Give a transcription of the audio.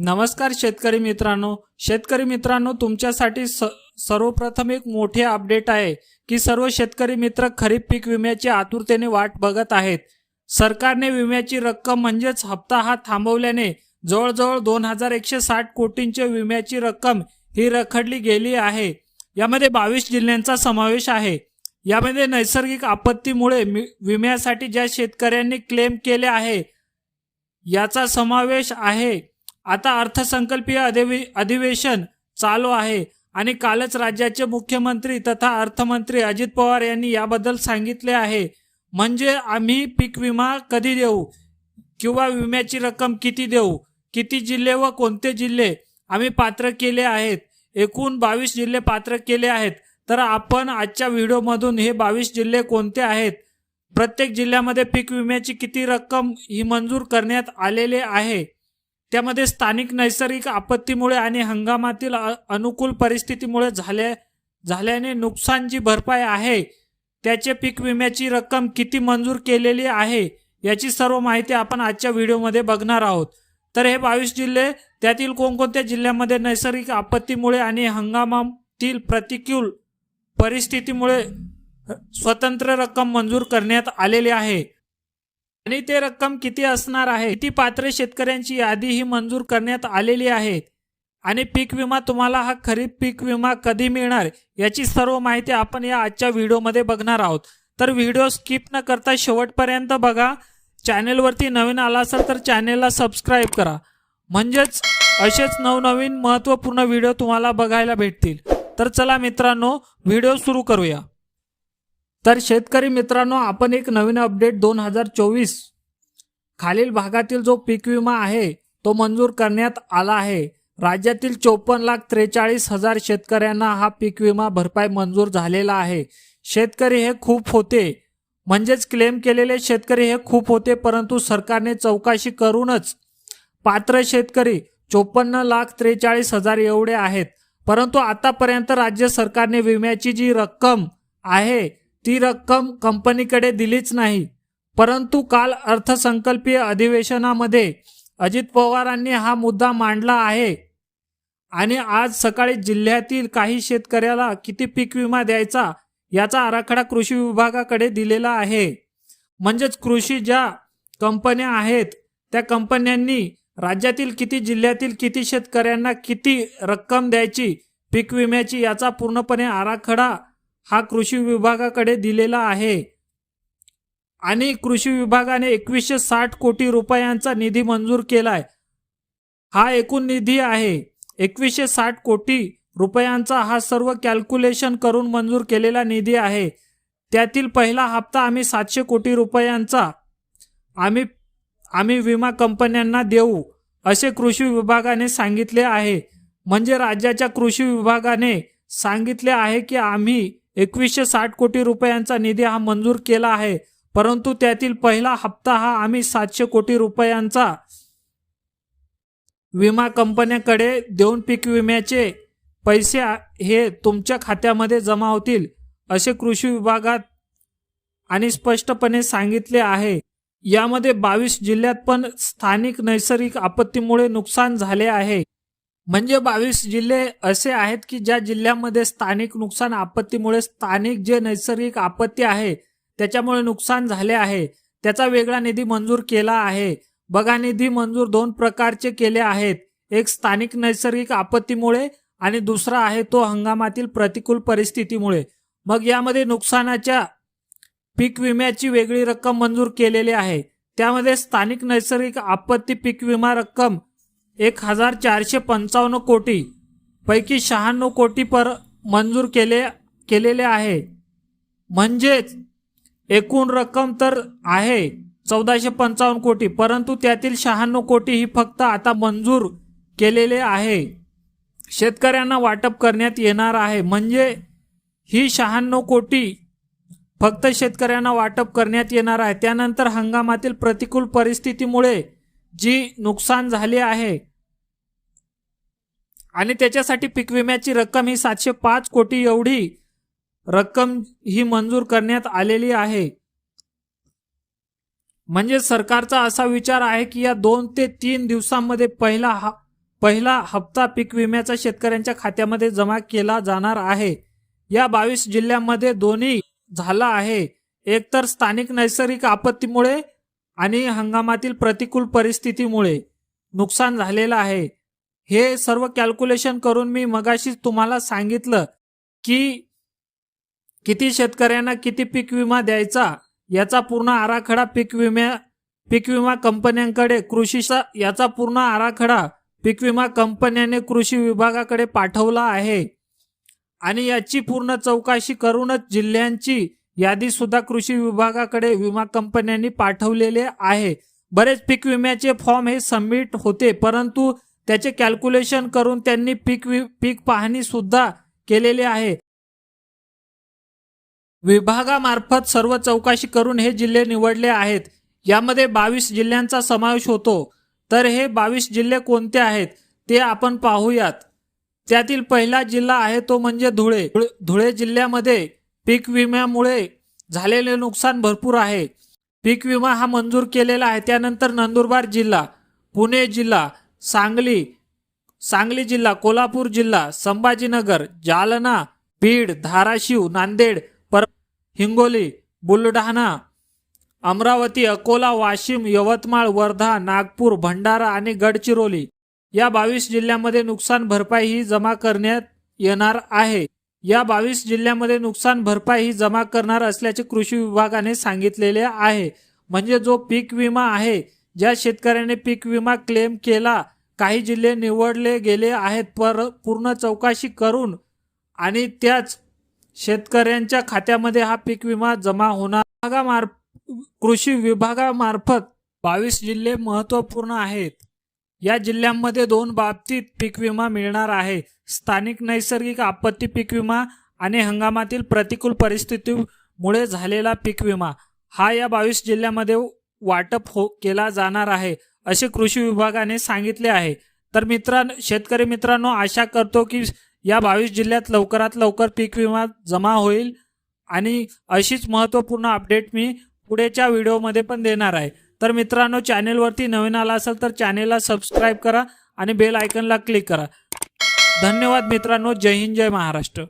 नमस्कार शेतकरी मित्रांनो. शेतकरी मित्रांनो तुमच्यासाठी स सर्वप्रथम एक मोठे अपडेट आहे की सर्व शेतकरी मित्र खरीप पीक विम्याची आतुरतेने वाट बघत आहेत. सरकारने विम्याची रक्कम म्हणजेच हप्ता हा थांबवल्याने जवळजवळ दोन हजार एकशे साठ कोटींच्या विम्याची रक्कम ही रखडली गेली आहे. यामध्ये बावीस जिल्ह्यांचा समावेश आहे. यामध्ये नैसर्गिक आपत्तीमुळे मि- विम्यासाठी ज्या शेतकऱ्यांनी क्लेम केले आहे याचा समावेश आहे. आता अर्थसंकल्पीय अधिवे अधिवेशन चालू आहे आणि कालच राज्याचे मुख्यमंत्री तथा अर्थमंत्री अजित पवार यांनी याबद्दल सांगितले आहे. म्हणजे आम्ही पीक विमा कधी देऊ? किंवा विम्याची रक्कम किती देऊ? किती जिल्हे व कोणते जिल्हे आम्ही पात्र केले आहेत? एकूण बावीस जिल्हे पात्र केले आहेत. तर आपण आजच्या व्हिडिओमधून हे बावीस जिल्हे कोणते आहेत? प्रत्येक जिल्ह्यामध्ये पीक विम्याची किती रक्कम ही मंजूर करण्यात आलेले आहे? त्यामध्ये स्थानिक नैसर्गिक आपत्तीमुळे आणि हंगामातील अनुकूल परिस्थितीमुळे झाल्या झाल्याने नुकसान जी भरपाई आहे त्याचे पीक विम्याची रक्कम किती मंजूर केलेली आहे याची सर्व माहिती आपण आजच्या व्हिडिओमध्ये बघणार आहोत. तर हे बावीस जिल्हे त्यातील कोणकोणत्या जिल्ह्यामध्ये नैसर्गिक आपत्तीमुळे आणि हंगामातील प्रतिकूल परिस्थितीमुळे स्वतंत्र रक्कम मंजूर करण्यात आलेली आहे? आणि ते रक्कम किती असणार आहे? किती पात्र शेतकऱ्यांची यादी ही मंजूर करण्यात आलेली आहे? आणि पीक विमा तुम्हाला हा खरीप पीक विमा कधी मिळणार? याची सर्व माहिती आपण या आजच्या व्हिडिओमध्ये बघणार आहोत. तर व्हिडिओ स्किप न करता शेवटपर्यंत बघा. चॅनेलवरती नवीन आला असेल तर चॅनेलला सबस्क्राईब करा. म्हणजेच असेच नवनवीन महत्त्वपूर्ण व्हिडिओ तुम्हाला बघायला भेटतील. तर चला मित्रांनो व्हिडिओ सुरू करूया. तर शेतकरी मित्रांनो आपण एक नवीन अपडेट दोन हजार चोवीस खालील भागातील जो पीक विमा आहे तो मंजूर करण्यात आला आहे. राज्यातील चोपन्न लाख त्रेचाळीस हजार शेतकऱ्यांना हा पीक विमा भरपाई मंजूर झालेला आहे. शेतकरी हे खूप होते. म्हणजेच क्लेम केलेले शेतकरी हे खूप होते परंतु सरकारने चौकशी करूनच पात्र शेतकरी चोपन्न लाख त्रेचाळीस हजार एवढे आहेत. परंतु आतापर्यंत राज्य सरकारने विम्याची जी रक्कम आहे ती रक्कम कंपनीकडे दिलीच नाही. परंतु काल अर्थसंकल्पीय अधिवेशनामध्ये अजित पवारांनी हा मुद्दा मांडला आहे. आणि आज सकाळी जिल्ह्यातील काही शेतकऱ्याला किती पीक विमा द्यायचा याचा आराखडा कृषी विभागाकडे दिलेला आहे. म्हणजेच कृषी ज्या कंपन्या आहेत त्या कंपन्यांनी राज्यातील किती जिल्ह्यातील किती शेतकऱ्यांना किती रक्कम द्यायची पीक विम्याची याचा पूर्णपणे आराखडा हा कृषी विभागाकडे दिलेला आहे. आणि कृषी विभागाने एकवीसशे साठ कोटी रुपयांचा निधी मंजूर केलाय. हा एकूण निधी आहे. एकवीसशे साठ कोटी रुपयांचा हा सर्व कॅल्क्युलेशन करून मंजूर केलेला निधी आहे. त्यातील पहिला हप्ता आम्ही सातशे कोटी रुपयांचा आम्ही आम्ही विमा कंपन्यांना देऊ असे कृषी विभागाने सांगितले आहे. म्हणजे राज्याच्या कृषी विभागाने सांगितले आहे की आम्ही एकवीसशे साठ कोटी रुपयांचा निधी हा मंजूर केला आहे. परंतु त्यातील पहिला हप्ता हा आम्ही सातशे कोटी रुपयांचा विमा कंपन्याकडे देऊन पीक विम्याचे पैसे हे तुमच्या खात्यामध्ये जमा होतील असे कृषी विभागात आणि स्पष्टपणे सांगितले आहे. यामध्ये बावीस जिल्ह्यात पण स्थानिक नैसर्गिक आपत्तीमुळे नुकसान झाले आहे. म्हणजे बावीस जिल्हे असे आहेत की ज्या जिल्ह्यामध्ये स्थानिक नुकसान आपत्तीमुळे स्थानिक जे नैसर्गिक आपत्ती आहे त्याच्यामुळे नुकसान झाले आहे. त्याचा वेगळा निधी मंजूर केला आहे. बघा निधी मंजूर दोन प्रकारचे केले आहेत. एक स्थानिक नैसर्गिक आपत्तीमुळे आणि दुसरा आहे तो हंगामातील प्रतिकूल परिस्थितीमुळे. मग यामध्ये नुकसानाच्या पीक विम्याची वेगळी रक्कम मंजूर केलेली आहे. त्यामध्ये स्थानिक नैसर्गिक आपत्ती पीक विमा रक्कम एक हजार चारशे पंचावन्न कोटी पैकी शहाण्णव कोटी पर मंजूर केले केलेले आहे. म्हणजेच एकूण रक्कम तर आहे चौदाशे पंचावन्न कोटी परंतु त्यातील शहाण्णव कोटी ही फक्त आता मंजूर केलेले आहे. शेतकऱ्यांना वाटप करण्यात येणार आहे. म्हणजे ही शहाण्णव कोटी फक्त शेतकऱ्यांना वाटप करण्यात येणार आहे. त्यानंतर हंगामातील प्रतिकूल परिस्थितीमुळे जी नुकसान झाले आहे आणि त्याच्यासाठी पीक विम्याची रक्कम ही सातशे पाच कोटी एवढी रक्कम ही मंजूर करण्यात आलेली आहे. म्हणजे सरकारचा असा विचार आहे की या दोन ते तीन दिवसांमध्ये पहिला हा पहिला हप्ता पीक विम्याचा शेतकऱ्यांच्या खात्यामध्ये जमा केला जाणार आहे. या बावीस जिल्ह्यांमध्ये दोन्ही झाला आहे. एकतर स्थानिक नैसर्गिक आपत्तीमुळे आणि हंगामातील प्रतिकूल परिस्थितीमुळे नुकसान झालेलं आहे. हे सर्व कॅल्क्युलेशन करून मी मगाशीच तुम्हाला सांगितलं की किती शेतकऱ्यांना किती पीक विमा द्यायचा याचा पूर्ण आराखडा पीक विम्या पीक विमा कंपन्यांकडे कृषीचा याचा पूर्ण आराखडा पीक विमा कंपन्याने कृषी विभागाकडे पाठवला आहे. आणि याची पूर्ण चौकशी करूनच जिल्ह्यांची यादी सुद्धा कृषी विभागाकडे विमा कंपन्यांनी पाठवलेले आहे. बरेच पीक विम्याचे फॉर्म हे सबमिट होते परंतु त्याचे कॅल्क्युलेशन करून त्यांनी पीक वि पीक पाहणी सुद्धा केलेली आहे. विभागामार्फत सर्व चौकशी करून हे जिल्हे निवडले आहेत. यामध्ये बावीस जिल्ह्यांचा समावेश होतो. तर हे बावीस जिल्हे कोणते आहेत ते आपण पाहूयात. त्यातील पहिला जिल्हा आहे तो म्हणजे धुळे- धुळे जिल्ह्यामध्ये पीक विम्यामुळे झालेले नुकसान भरपूर आहे. पीक विमा हा मंजूर केलेला आहे. त्यानंतर नंदुरबार जिल्हा पुणे जिल्हा सांगली सांगली जिल्हा कोल्हापूर जिल्हा संभाजीनगर जालना बीड धाराशिव नांदेड पर हिंगोली बुलढाणा अमरावती अकोला वाशिम यवतमाळ वर्धा नागपूर भंडारा आणि गडचिरोली. या बावीस जिल्ह्यांमध्ये नुकसान भरपाई ही जमा करण्यात येणार आहे. या बावीस जिल्ह्यांमध्ये नुकसान भरपाई ही जमा करणार असल्याचे कृषी विभागाने सांगितलेले आहे. म्हणजे जो पीक विमा आहे ज्या शेतकऱ्याने पीक विमा क्लेम केला काही जिल्हे निवडले गेले आहेत पर पूर्ण चौकशी करून आणि त्याच शेतकऱ्यांच्या खात्यामध्ये हा पीक विमा जमा होणार. विभागामार्फ कृषी विभागामार्फत बावीस जिल्हे महत्त्वपूर्ण आहेत. या जिल्ह्यांमध्ये दोन बाबतीत पीक विमा मिळणार आहे. स्थानिक नैसर्गिक आपत्ती पीक विमा आणि हंगामातील प्रतिकूल परिस्थितीमुळे झालेला पीक विमा. हा या बावीस जिल्ह्यामध्ये वाटप हो केला जाणार आहे असे कृषी विभागाने सांगितले आहे. तर मित्रांनो शेतकरी मित्रांनो आशा करतो की या बावीस जिल्ह्यात लवकरात लवकर पीक विमा जमा होईल आणि अशीच महत्त्वपूर्ण अपडेट मी पुढेच्या व्हिडिओमध्ये पण देणार आहे. तर मित्रांनो चॅनेलवरती नवीन आला असेल तर चॅनेलला सबस्क्राईब करा आणि बेल आयकनला क्लिक करा. धन्यवाद मित्रांनो जय हिंद जय महाराष्ट्र.